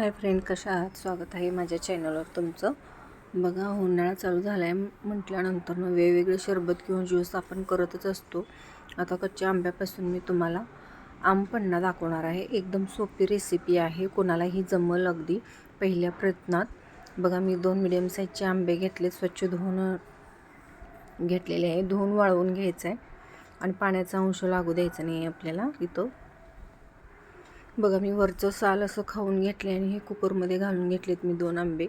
Hi friend कशा आहात? स्वागत आहे माझ्या चॅनलवर तुमचं. बघा उन्हाळा चालू झाला आहे म्हटल्यानंतर मग वेगवेगळे शरबत किंवा ज्यूस आपण करतच असतो. आता कच्च्या आंब्यापासून मी तुम्हाला आमपन्ना दाखवणार आहे. एकदम सोपी रेसिपी आहे. कोणालाही जमल अगदी पहिल्या प्रयत्नात. बघा मी दोन मिडियम साईजचे आंबे घेतले स्वच्छ धुवून घेतलेले आहे. धुवून वाळवून घ्यायचं आहे आणि पाण्याचा अंश लागू द्यायचा नाही आहे आपल्याला इथं. बघा मी वरचं साल असं खाऊन घेतले आणि हे कुकरमध्ये घालून घेतलेत मी दोन आंबे.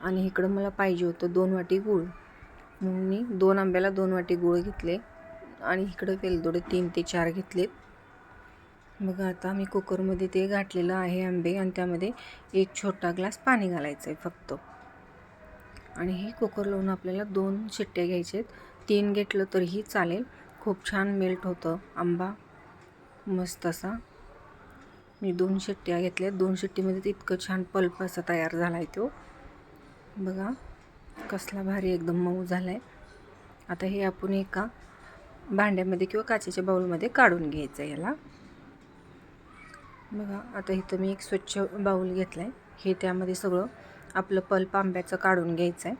आणि इकडं मला पाहिजे होतं दोन वाटी गूळ. म्हणून मी दोन आंब्याला दोन वाटी गूळ घेतले आणि इकडं वेलदोडे तीन ते चार घेतलेत. बघा आता मी कुकरमध्ये ते घातलेलं आहे आंबे आणि त्यामध्ये एक छोटा ग्लास पाणी घालायचं आहे फक्त. आणि हे कुकर लावून आपल्याला दोन शिट्ट्या घ्यायचे आहेत तीन घेतलं तरीही चालेल. खूप छान मेल्ट होतं आंबा. मस्त असा. मी दोन शिट्ट्या घेतल्या. दोन शिट्टीमध्ये इतकं छान पल्प असा तयार झाला आहे तो. बघा कसला भारी एकदम मऊ झाला आहे आता हे आपण एका भांड्यामध्ये किंवा काचेच्या बाऊलमध्ये काढून घ्यायचं आहे याला. बघा आता इथं मी एक स्वच्छ बाऊल घेतला आहे हे त्यामध्ये सगळं आपलं पल्प आंब्याचं काढून घ्यायचं आहे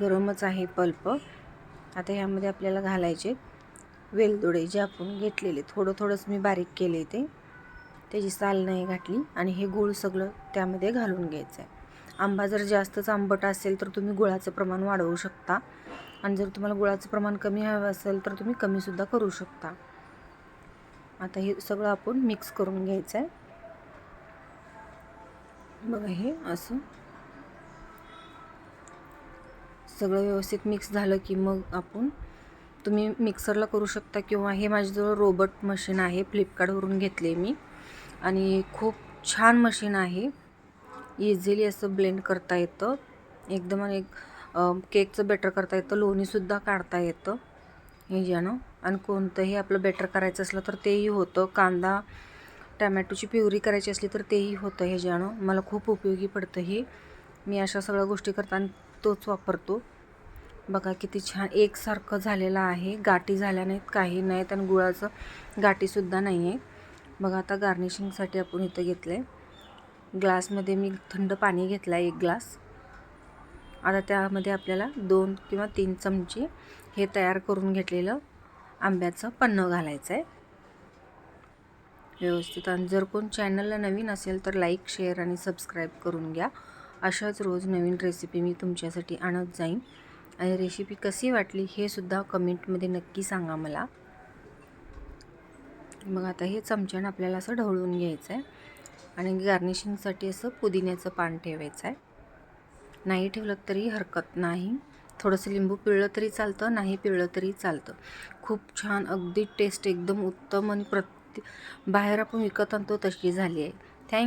गरमच आहे पल्प. आता ह्यामध्ये आपल्याला घालायचे वेलदोडे जे आपण घेतलेले थोडं थोडंच मी बारीक केले ते. त्याची साल नाही घातली आणि हे गूळ सगळं त्यामध्ये घालून घ्यायचं आहे आंबा जर जास्तच आंबट असेल तर तुम्ही गुळाचं प्रमाण वाढवू शकता. आणि जर तुम्हाला गुळाचं प्रमाण कमी हवं असेल तर तुम्ही कमीसुद्धा करू शकता. आता हे सगळं आपण मिक्स करून घ्यायचं आहे बघा हे असं. सगळं व्यवस्थित मिक्स झालं की मग आपण तुम्ही मिक्सरला करू शकता किंवा हे माझ्याजवळ रोबोट मशीन आहे फ्लिपकार्टवरून घेतले मी. आणि खूप छान मशीन आहे. इझिली असं ब्लेंड करता येतं. एकदम आणि केकचं बेटर करता येतं. लोणीसुद्धा काढता येतं. हे ज्यानं आणि कोणतंही आपलं बेटर करायचं असलं तर तेही होतं. कांदा टमॅटोची प्युरी करायची असली तर तेही होतं. हे ज्यानं मला खूप उपयोगी पडतं हे. मी अशा सगळ्या गोष्टी करताना तोच वापरतो. बघा किती छान एकसारखं झालेलं आहे. गाठी झाल्या नाहीत काही नाहीत आणि गुळाचं गाठीसुद्धा नाही आहे बघा आता गार्निशिंगसाठी आपण इथं घेतलं आहे ग्लासमध्ये मी थंड पाणी घेतलं आहे एक ग्लास. आता त्यामध्ये आपल्याला दोन किंवा तीन चमचे हे तयार करून घेतलेलं आंब्याचं पन्नं घालायचं आहे व्यवस्थित. आणि जर कोण चॅनलला नवीन असेल तर लाईक शेअर आणि सबस्क्राईब करून घ्या. अशाच रोज नवीन रेसिपी मी तुमच्यासाठी आणत जाईन. आणि रेसिपी कशी वाटली हे सुद्धा कमेंटमध्ये नक्की सांगा मला. मग आता हे चमच्यानं आपल्याला असं ढवळून घ्यायचं आहे. आणि गार्निशिंगसाठी असं पुदिन्याचं पान ठेवायचं आहे. नाही ठेवलं तरी हरकत नाही. थोडंसं लिंबू पिळलं तरी चालतं नाही पिळलं तरी चालतं. खूप छान अगदी टेस्ट एकदम उत्तम आणि प्रत्ये बाहेर आपण विकत आणतो तशी झाली आहे. थँक्यू